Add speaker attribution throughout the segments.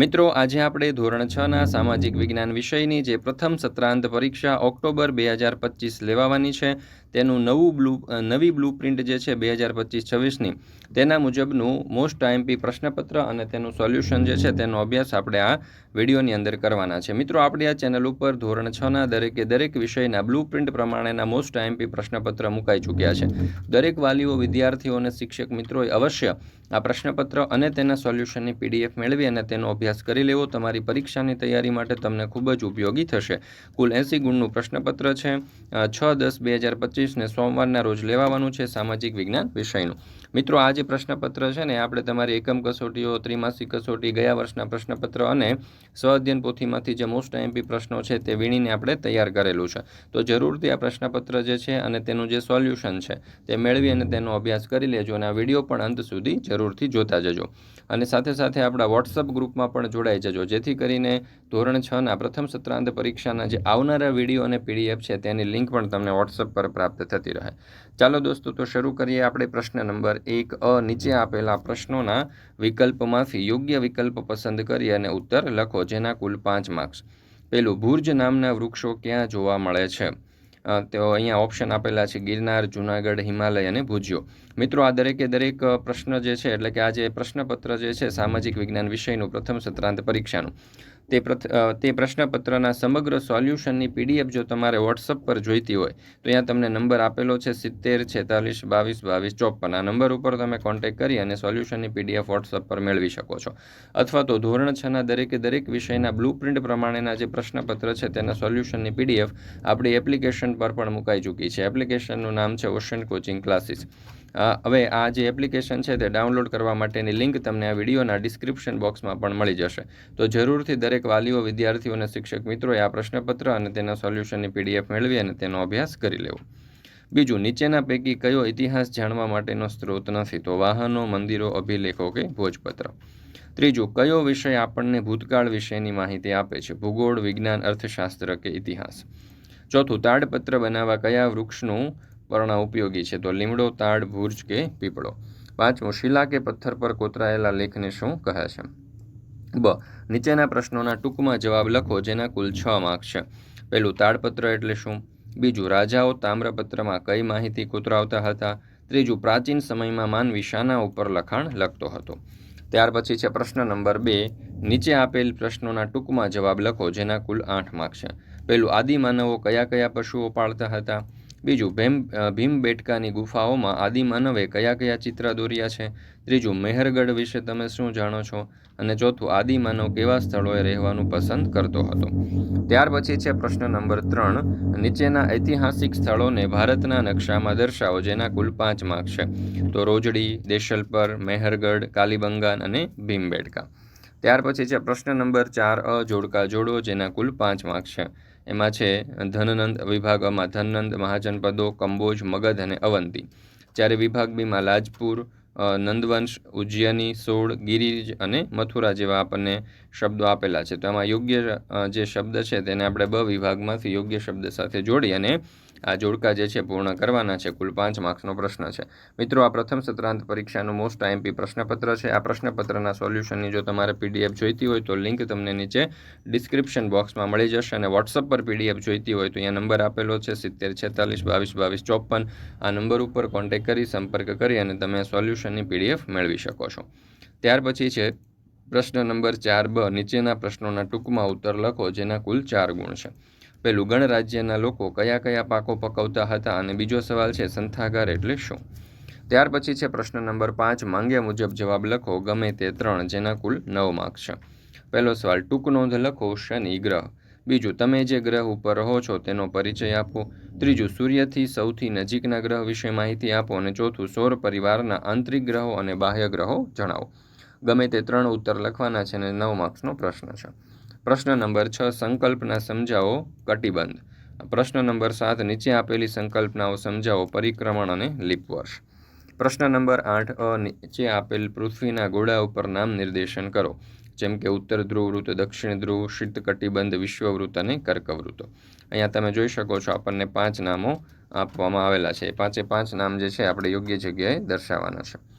Speaker 1: મિત્રો, આજે આપણે ધોરણ છ ના સામાજિક વિજ્ઞાન વિષયની જે પ્રથમ સત્રાંત પરીક્ષા ઓક્ટોબર બે હજાર પચીસ લેવાવાની છે, તેનું નવું બ્લુ નવી બ્લુ પ્રિન્ટ જે છે બે હજાર પચીસ છવ્વીસની. તેના મુજબનું મોસ્ટ આઈએમપી પ્રશ્નપત્ર અને તેનું સોલ્યુશન જે છે, તેનો અભ્યાસ આપણે આ વિડીયોની અંદર કરવાના છે. મિત્રો, આપણે આ ચેનલ ઉપર ધોરણ છના દરેકે દરેક વિષયના બ્લુ પ્રિન્ટ પ્રમાણેના મોસ્ટ આઈએમપી પ્રશ્નપત્ર મુકાઈ ચૂક્યા છે. દરેક વાલીઓ, વિદ્યાર્થીઓ અને શિક્ષક મિત્રોએ અવશ્ય આ પ્રશ્નપત્ર અને તેના સોલ્યુશનની પીડીએફ મેળવી અને તેનો અભ્યાસ કરી લેવો, તમારી પરીક્ષાની તૈયારી માટે તમને ખૂબ જ ઉપયોગી થશે. કુલ એંસી ગુણનું પ્રશ્નપત્ર છે. છ દસ બે હજાર પચીસને સોમવારના રોજ લેવાવાનું છે સામાજિક વિજ્ઞાન વિષયનું. મિત્રો, આ જે પ્રશ્નપત્ર છે ને, આપણે તમારી એકમ કસોટીઓ, ત્રિમાસિક કસોટી, ગયા વર્ષના પ્રશ્નપત્ર અને સ્વઅધ્યયન પોથીમાંથી જે મોસ્ટ આઈએમપી પ્રશ્નો છે તે વીણીને આપણે તૈયાર કરેલું છે. તો જરૂરથી આ પ્રશ્નપત્ર જે છે અને તેનું જે સોલ્યુશન છે તે મેળવી અને તેનો અભ્યાસ કરી લેજો અને આ વીડિયો પણ અંત સુધી જરૂરથી જોતા જજો. અને સાથે સાથે આપણા વોટ્સઅપ ગ્રુપમાં પણ જોડાઈ જજો. જેથી કરીને ધોરણ છના પ્રથમ સત્રાંત પરીક્ષાના જે આવનારા વીડિયો અને પીડીએફ છે તેની લિંક પણ તમને વોટ્સઅપ પર પ્રાપ્ત થતી રહે. ચાલો દોસ્તો, તો શરૂ કરીએ આપણે પ્રશ્ન નંબર એક અ નીચે આપેલા પ્રશ્નોના વિકલ્પમાંથી યોગ્ય વિકલ્પ પસંદ કરી અને ઉત્તર લખો, જેના કુલ પાંચ માર્ક્સ. પેલું, ભુર્જ નામના વૃક્ષો ક્યાં જોવા મળે છે? તો અહીંયા ઓપ્શન આપેલા છે, ગિરનાર, જુનાગઢ, હિમાલય અને ભુજ્યો. મિત્રો, આ દરેકે દરેક પ્રશ્ન જે છે, એટલે કે આ જે પ્રશ્નપત્ર જે છે, સામાજિક વિજ્ઞાન વિષયનું પ્રથમ સત્રાંત પરીક્ષાનું. તે તે પ્રશ્નપત્રના સમગ્ર સોલ્યુશનની પીડીએફ જો તમારે વોટ્સઅપ પર જોઈતી હોય, તો અહીંયા તમને નંબર આપેલો છે સિત્તેર, છેતાલીસ, બાવીસ બાવીસ, ચોપન. આ નંબર ઉપર તમે કોન્ટેક કરી અને સોલ્યુશનની પીડીએફ વોટ્સઅપ પર મેળવી શકો છો. અથવા તો ધોરણ છના દરેકે દરેક વિષયના બ્લુ પ્રિન્ટ પ્રમાણેના જે પ્રશ્નપત્ર છે તેના સોલ્યુશનની પીડીએફ આપણી એપ્લિકેશન પર પણ મુકાઈ ચૂકી છે. એપ્લિકેશનનું નામ છે ઓશન કોચિંગ ક્લાસીસ. હવે આ જે એપ્લિકેશન છે તે ડાઉનલોડ કરવા માટેની લિંક તમને આ વિડીયોના ડિસ્ક્રિપ્શન બોક્સમાં પણ મળી જશે. તો જરૂરથી દરેક વાલીઓ, વિદ્યાર્થીઓ અને શિક્ષક મિત્રોએ આ પ્રશ્નપત્ર અને તેના સોલ્યુશનની પીડીએફ મેળવી અને તેનો અભ્યાસ કરી લેવો. બીજું, નીચેના પૈકી કયો ઇતિહાસ જાણવા માટેનો સ્ત્રોત નથી? તો વાહનો, મંદિરો, અભિલેખો કે ભોજપત્ર? ત્રીજું, કયો વિષય આપણને ભૂતકાળ વિશેની માહિતી આપે છે? ભૂગોળ, વિજ્ઞાન, અર્થશાસ્ત્ર કે ઇતિહાસ? ચોથું, તાડપત્ર બનાવવા કયા વૃક્ષનું પર્ણ ઉપયોગી છે. તો લીમડો, તાડ, ભુર્જ કે પીપળો. પાંચમું, શિલા કે પથ્થર પર કોતરાયેલા લેખને શું કહે છે? બ, નીચેના પ્રશ્નોના ટૂંકમાં જવાબ લખો જેના કુલ છ માર્ક છે. પહેલું, તાડપત્ર એટલે શું? બીજું, રાજાઓ તામ્રપત્રમાં કઈ માહિતી કોતરાવતા હતા? ત્રીજું, પ્રાચીન સમયમાં માનવી શાના ઉપર લખાણ લખતો હતો? ત્યાર પછી છે પ્રશ્ન નંબર બે. નીચે આપેલ પ્રશ્નોના ટૂંકમાં જવાબ લખો જેના કુલ આઠ માર્ક છે. પહેલું આદિમાનવો કયા કયા પશુઓ પાળતા હતા? બીજું, ભીમ ભીમબેટકાની ગુફાઓમાં આદિમાનવે કયા કયા ચિત્ર દોર્યા છે? ત્રીજું, મેહરગઢ વિશે તમે શું જાણો છો? અને ચોથું આદિમાનવ કેવા સ્થળોએ રહેવાનું પસંદ કરતો હતો? ત્યાર પછી છે પ્રશ્ન નંબર ત્રણ. નીચેના ઐતિહાસિક સ્થળોને ભારતના નકશામાં દર્શાવો, જેના કુલ પાંચ માર્ક છે. તો રોજડી, દેશલપર, મેહરગઢ, કાલીબંગાન અને ભીમબેટકા ત્યાર પછી છે પ્રશ્ન નંબર ચાર, અ જોડકા જોડો, જેના કુલ પાંચ માર્ક છે. એમાં છે, ધનનંદ વિભાગમાં ધનનંદ મહાજનપદો, કંબોજ, મગધ અને અવંતી. જ્યારે વિભાગ બીમાં લાજપુર નંદવંશ, ઉજ્જૈની, સોળ, ગિરિજ અને મથુરા જેવા આપણને શબ્દો આપેલા છે. તો આમાં યોગ્ય જે શબ્દ છે તેને આપણે બ વિભાગમાંથી યોગ્ય શબ્દ સાથે જોડી અને આ જોડકા જે છે પૂર્ણ કરવાના છે, કુલ પાંચ માર્ક્સનો પ્રશ્ન છે. મિત્રો, આ પ્રથમ સત્રાંત પરીક્ષાનું મોસ્ટ આઈએમપી પ્રશ્નપત્ર છે. આ પ્રશ્નપત્રના સોલ્યુશનની જો તમારે પીડીએફ જોઈતી હોય તો લિંક તમને નીચે ડિસ્ક્રિપ્શન બોક્સમાં મળી જશે અને વોટ્સઅપ પર પીડીએફ જોઈતી હોય તો અહીંયા નંબર આપેલો છે, સિત્તેર, છેતાલીસ, બાવીસ બાવીસ, ચોપન. આ નંબર ઉપર કોન્ટેક કરી, સંપર્ક કરી અને તમે સોલ્યુશનની પીડીએફ મેળવી શકો છો. ત્યાર પછી છે, પ્રશ્ન નંબર ચાર બ. નીચેના પ્રશ્નોના ટૂંકમાં ઉત્તર લખો, જેના કુલ ચાર ગુણ છે. પહેલું ગણરાજ્યના લોકો કયા કયા પાકો પકવતા હતા અને બીજો સવાલ છે સંથાગાર એટલે શું? ત્યાર પછી છે પ્રશ્ન નંબર પાંચ માંગ્યા મુજબ જવાબ લખો, ગમે તે ત્રણ, જેના કુલ નવ માર્ક છે. પહેલો સવાલ, ટૂંક નોંધ લખો, શનિ ગ્રહ. બીજું, તમે જે ગ્રહ ઉપર રહો છો તેનો પરિચય આપો. ત્રીજું, સૂર્યથી સૌથી નજીકના ગ્રહ વિશે માહિતી આપો અને ચોથું, સૌર પરિવારના આંતરિક ગ્રહો અને બાહ્ય ગ્રહો જણાવો. ગમે તે ત્રણ ઉત્તર લખવાના છે અને નવ માર્ક્સનો પ્રશ્ન છે. પ્રશ્ન નંબર છ, સંકલ્પના સમજાવો કટિબંધ. પ્રશ્ન નંબર સાત, નીચે આપેલી સંકલ્પનાઓ સમજાવો પરિક્રમણ અને લીપ વર્ષ પ્રશ્ન નંબર આઠ, અ, નીચે આપેલ પૃથ્વીના ગોળા ઉપર નામ નિર્દેશન કરો, જેમ કે ઉત્તર ધ્રુવ વૃત્ત, દક્ષિણ ધ્રુવ, શીત કટિબંધ, વિશ્વવૃત્ત અને કર્કવૃત્ત. અહીંયા તમે જોઈ શકો છો આપણને પાંચ નામો આપવામાં આવેલા છે. એ પાંચે પાંચ નામ જે છે, આપણે યોગ્ય જગ્યાએ દર્શાવવાના છે.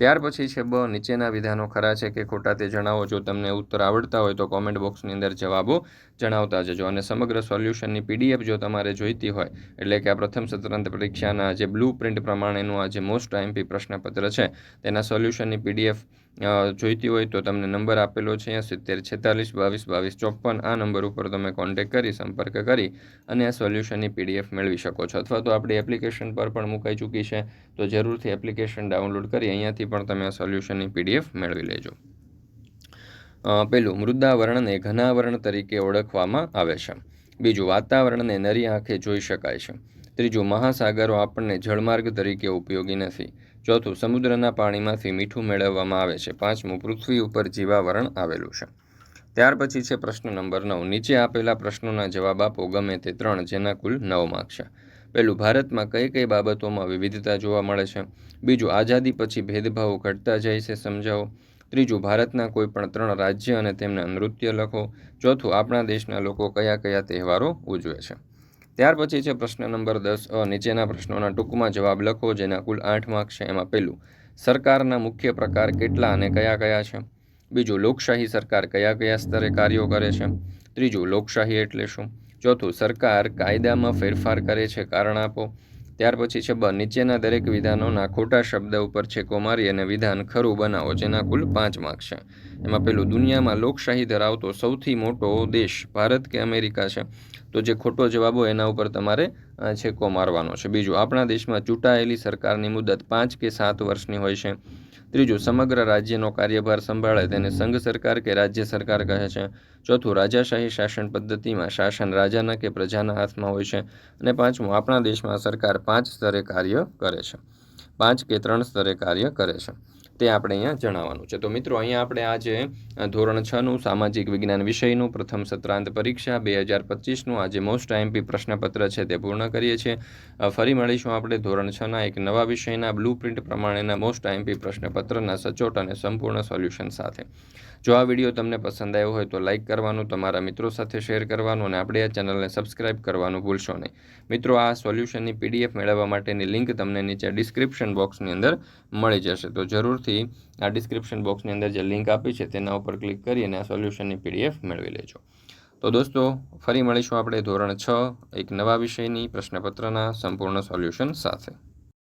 Speaker 1: ત્યાર પછી છે બ, નીચેના વિધાનો ખરા છે કે ખોટા તે જણાવો. જો તમને ઉત્તર આવડતા હોય તો કોમેન્ટ બોક્સની અંદર જવાબો જણાવતા જજો અને સમગ્ર સોલ્યુશનની પીડીએફ જો તમારે જોઈતી હોય, એટલે કે આ પ્રથમ સત્રાંત પરીક્ષાના જે બ્લુ પ્રિન્ટ પ્રમાણેનું આ જે મોસ્ટ આઈએમપી પ્રશ્નપત્ર છે, તેના સોલ્યુશનની પીડીએફ જોઈતી હોય તો તમને નંબર આપેલો છે સિત્તેર છેતાલીસ, બાવીસ બાવીસ, ચોપન. આ નંબર ઉપર તમે કોન્ટેક કરી, સંપર્ક કરી અને આ સોલ્યુશનની પીડીએફ મેળવી શકો છો. અથવા તો આપણી એપ્લિકેશન પર પણ મુકાઈ ચૂકી છે, તો જરૂરથી એપ્લિકેશન ડાઉનલોડ કરી અહીંયાથી પણ તમે આ સોલ્યુશનની પીડીએફ મેળવી લેજો. પેલું, મૃદાવરણને ઘનાવરણ તરીકે ઓળખવામાં આવે છે. બીજું, વાતાવરણને નરી આંખે જોઈ શકાય છે. ત્રીજું, મહાસાગરો આપણને જળમાર્ગ તરીકે ઉપયોગી નથી. ચોથું, સમુદ્રના પાણીમાંથી મીઠું મેળવવામાં આવે છે. પાંચમું, પૃથ્વી ઉપર જીવાવરણ આવેલું છે. ત્યાર પછી છે પ્રશ્ન નંબર નવ. નીચે આપેલા પ્રશ્નોના જવાબ આપો. ગમે તે ત્રણ, જેના કુલ નવ માર્ક છે. પહેલું, ભારતમાં કઈ કઈ બાબતોમાં વિવિધતા જોવા મળે છે? બીજું, આઝાદી પછી ભેદભાવો ઘટતા જાય છે સમજાવો. ત્રીજું, ભારતના કોઈ પણ ત્રણ રાજ્ય અને તેમના નૃત્ય લખો. ચોથું, આપણા દેશના લોકો કયા કયા તહેવારો ઉજવે છે? ત્યાર પછી છે પ્રશ્ન નંબર દસ. નીચેના પ્રશ્નોના ટૂંકમાં જવાબ લખો, જેના કુલ આઠ માર્ક છે એમાં પહેલું, સરકારના મુખ્ય પ્રકાર કેટલા અને કયા કયા છે? બીજું, લોકશાહી સરકાર કયા કયા સ્તરે કાર્યો કરે છે? ત્રીજું, લોકશાહી એટલે શું? ચોથું, સરકાર કાયદામાં ફેરફાર કરે છે કારણ આપો. ત્યાર પછી છે બ, નીચેના દરેક વિધાનોના ખોટા શબ્દ ઉપર છેકો મારી અને વિધાન ખરું બનાવો, જેના કુલ પાંચ માર્ક છે. એમાં પેલું દુનિયામાં લોકશાહી ધરાવતો સૌથી મોટો દેશ ભારત કે અમેરિકા છે? તો જે ખોટો જવાબ હોય એના ઉપર તમારે છેકો મારવાનો છે. બીજું, આપણા દેશમાં ચૂંટાયેલી સરકારની મુદત પાંચ કે સાત વર્ષની હોય છે. ત્રીજું, સમગ્ર રાજ્યનો કાર્યભાર સંભાળે તેને સંઘ સરકાર કે રાજ્ય સરકાર કહે છે. ચોથું, રાજાશાહી શાસન પદ્ધતિમાં શાસન રાજાના કે પ્રજાના હાથમાં હોય છે. અને પાંચમું, આપણા દેશમાં સરકાર પાંચ સ્તરે કાર્ય કરે છે. પાંચ કે ત્રણ સ્તરે કાર્ય કરે છે. તે આપણે અહીંયા જણાવવાનું છે. તો મિત્રો, અહીંયા આપણે આજે ધોરણ છનું સામાજિક વિજ્ઞાન વિષયનું પ્રથમ સત્રાંત પરીક્ષા, બે હજાર પચીસનું આજે મોસ્ટ આઈએમપી પ્રશ્નપત્ર છે તે પૂર્ણ કરીએ છીએ. ફરી મળીશું આપણે ધોરણ છના એક નવા વિષયના બ્લુ પ્રિન્ટ પ્રમાણેના મોસ્ટ આઈએમપી પ્રશ્નપત્રના સચોટ અને સંપૂર્ણ સોલ્યુશન સાથે. જો આ વીડિયો તમને પસંદ આવ્યો હોય તો લાઇક કરવાનું, તમારા મિત્રો સાથે શેર કરવાનું અને આપણે આ ચેનલને સબસ્ક્રાઇબ કરવાનું ભૂલશો નહીં. મિત્રો, આ સોલ્યુશનની પીડીએફ મેળવવા માટેની લિંક તમને નીચે ડિસ્ક્રિપ્શન બોક્સની અંદર મળી જશે. તો જરૂરથી આ ડિસ્ક્રિપ્શન બોક્સની અંદર જે લિંક આપી છે, તેના ઉપર ક્લિક કરી અને આ સોલ્યુશનની પીડીએફ મેળવી લેજો. તો દોસ્તો, ફરી મળીશું આપણે ધોરણ છ, એક નવા વિષયની પ્રશ્નપત્રના સંપૂર્ણ સોલ્યુશન સાથે.